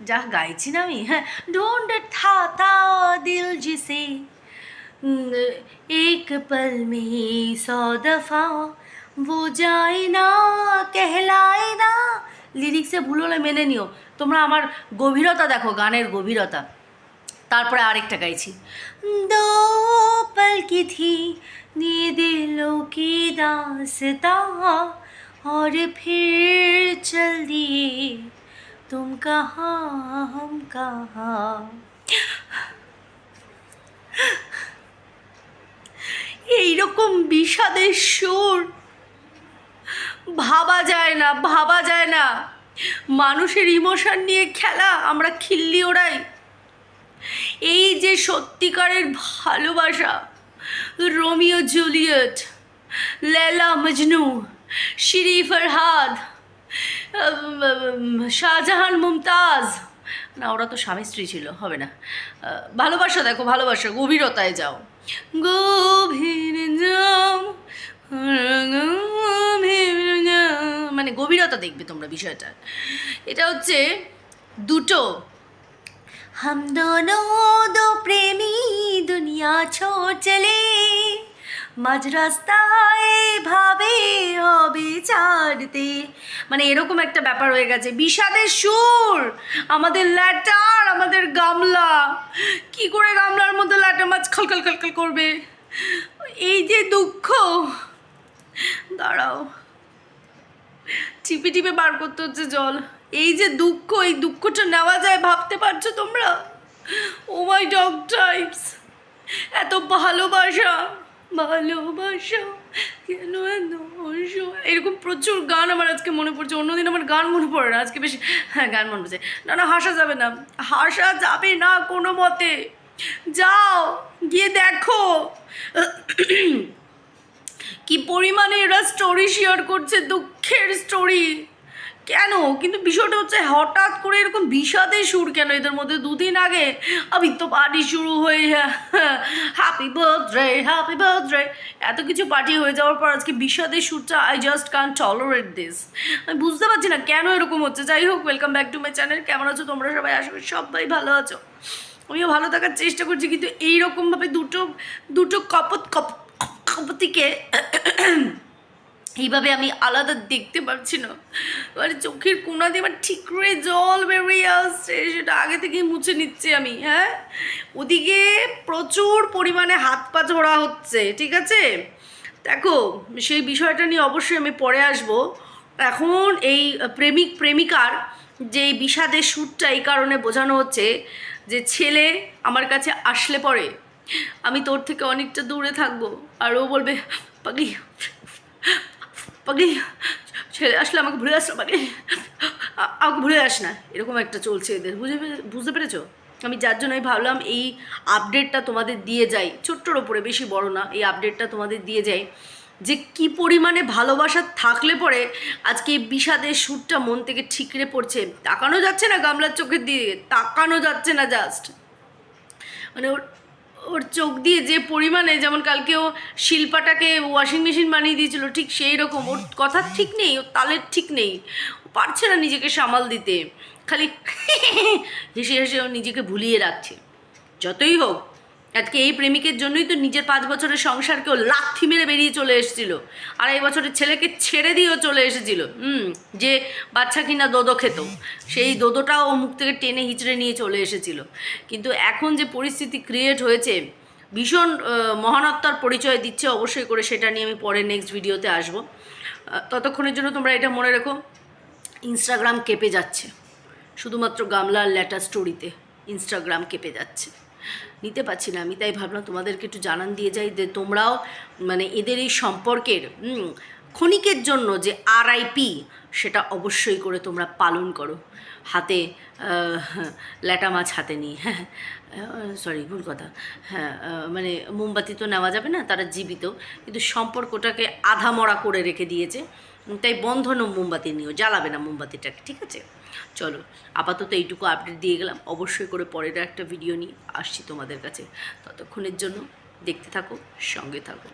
যা গাইছি না আমি হ্যাঁ ढूंढ था था दिल जिसे एक पल में सौ दफा वो जाए ना कहलाए না লিরিক্সে ভুল হলে মেনে নিও তোমরা আমার গভীরতা দেখো গানের গভীরতা তারপরে আরেকটা গাইছি দো পল কি থি ये दिलों की दासता और फिर चल दिए तुम कहाँ हम कहाँ এইরকম বিষাদের সুর ভাবা যায় না ভাবা যায় না মানুষের ইমোশন নিয়ে খেলা আমরা খিল্লি ওড়াই এই যে সত্যিকারের ভালোবাসা Romeo Juliet Laila Majnu Shirin Farhad um, Shahjahan Mumtaz. না, ওরা তো স্বামী স্ত্রী ছিল, হবে না। ভালোবাসা দেখো, ভালোবাসা, গভীরতায় যাও। গভীর মানে গভীরতা দেখবে তোমরা বিষয়টা। এটা হচ্ছে দুটো। হাম দো প্রেমী দুনিয়া ছো চলে মাঝ রাস্তায় ভাবে হবে ছাড়তে মানে এরকম একটা ব্যাপার হয়ে গেছে। বিষাদের সুর, আমাদের ল্যাটার, আমাদের গামলা। কি করে গামলার মধ্যে ল্যাটা মাছ খলখল খলখল করবে? এই যে দুঃখ। দাঁড়াও। টিপে টিপে বার করতে হচ্ছে জল। এই যে দুঃখ, এই দুঃখটা নেওয়া যায়, ভাবতে পারছ তোমরা? ও মাই ডগ টাইপস এত ভালোবাসা। ভালোবাসা, কেন এরকম প্রচুর গান আমার আজকে মনে পড়ছে। অন্যদিন আমার গান মনে পড়ে না। আজকে বেশি হ্যাঁ গান মনে পড়ছে। না না, হাসা যাবে না। হাসা যাবে না কোনো মতে। যাও, গিয়ে দেখো। কি পরিমাণে এরা স্টোরি শেয়ার করছে, দুঃখের স্টোরি কেন? কিন্তু বিষয়টা হচ্ছে হঠাৎ করে এরকম বিষাদের সুর কেন? এদের মধ্যে দুদিন আগে আমি তো পার্টি শুরু হয়ে হ্যাপি বার্থডে হ্যাপি বার্থডে এত কিছু পার্টি হয়ে যাওয়ার পর আজকে বিষাদের সুরটা I just can't tolerate this আমি বুঝতে পারছি না কেন এরকম হচ্ছে। যাই হোক welcome back to my channel কেমন আছো তোমরা সবাই? আসবে সবাই ভালো আছো। আমিও ভালো থাকার চেষ্টা করছি, কিন্তু এইরকমভাবে দুটো দুটো কপত, কপ, কপতিকে এইভাবে আমি আলাদা দেখতে পারছি না। মানে চোখের কোনা দিয়ে আমার ঠিক করে জল বেরিয়ে আসছে, সেটা আগে থেকেই মুছে নিচ্ছি আমি হ্যাঁ? ওদিকে প্রচুর পরিমাণে হাত পা ঝোড়া হচ্ছে, ঠিক আছে? দেখো, সেই বিষয়টা নিয়ে অবশ্যই আমি পরে আসব। এখন এই প্রেমিক, প্রেমিকার যে বিষাদের সুরটা এই কারণে বোঝানো হচ্ছে যে ছেলে আমার কাছে আসলে পরে আমি তোর থেকে অনেকটা দূরে থাকব। আর ও বলবে পাগলি, ছেলে আসলে আমাকে ভুলে আসলো পাগলি। আমাকে ভুলে আস না। এরকম একটা চলছে এদের। বুঝে বুঝতে পেরেছ? আমি যার জন্য আমি ভাবলাম এই আপডেটটা তোমাদের দিয়ে যাই। ছোট্টর ওপরে, বেশি বড় না। এই আপডেটটা তোমাদের দিয়ে যাই যে কি পরিমাণে ভালোবাসা থাকলে পরে আজকে এই বিষাদের সুরটা মন থেকে ঠিকরে পড়ছে। তাকানো যাচ্ছে না গামলার চোখের দিকে। তাকানো যাচ্ছে না জাস্ট মানে ওর ওর চোখ দিয়ে যে পরিমাণে, যেমন কালকে ও শিল্পাটাকে ওয়াশিং মেশিন বানিয়ে দিয়েছিল, ঠিক সেই রকম। ওর কথা ঠিক নেই, ওর তালের ঠিক নেই। পারছে না নিজেকে সামাল দিতে। খালি হেসে হেসে ও নিজেকে ভুলিয়ে রাখছে। যতই হোক আজকে এই প্রেমিকের জন্যই তো নিজের পাঁচ বছরের সংসারকেও লাথি মেরে বেরিয়ে চলে এসেছিল। আর এই বছরের ছেলেকে ছেড়ে দিয়েও চলে এসেছিল। হুম, যে বাচ্চা কিনা দোদো খেত। সেই দোদোটাও ও মুখ থেকে টেনে হিচড়ে নিয়ে চলে এসেছিল। কিন্তু এখন যে পরিস্থিতি ক্রিয়েট হয়েছে, ভীষণ মহানত্তার পরিচয় দিচ্ছে অবশ্যই করে সেটা নিয়ে আমি পরে নেক্সট ভিডিওতে আসব। ততক্ষণের জন্য তোমরা এটা মনে রেখো ইনস্টাগ্রাম কেঁপে যাচ্ছে। শুধুমাত্র গামলার লেটার স্টোরিতে ইনস্টাগ্রাম কেঁপে যাচ্ছে। নিতে পারছি না। আমি তাই ভাবলাম তোমাদেরকে একটু জানান দিয়ে যাই, যে তোমরাও মানে এদের এই সম্পর্কের ক্ষণিকের জন্য যে আরআইপি সেটা অবশ্যই করে তোমরা পালন করো। হাতে ল্যাটা মাছ হাতে নিয়ে। হ্যাঁ সরি ভুল কথা। হ্যাঁ মানে মোমবাতি তো নেওয়া যাবে না, তারা জীবিত। কিন্তু সম্পর্কটাকে আধা মরা করে রেখে দিয়েছে। তাই বন্ধন মোমবাতি নিও, জ্বালাবে না মোমবাতিটাকে, ঠিক আছে? চলো, আপাতত এইটুকু আপডেট দিয়ে গেলাম। অবশ্যই করে পরের একটা ভিডিও নিয়ে আসছি তোমাদের কাছে। ততক্ষণের জন্য দেখতে থাকো, সঙ্গে থাকো।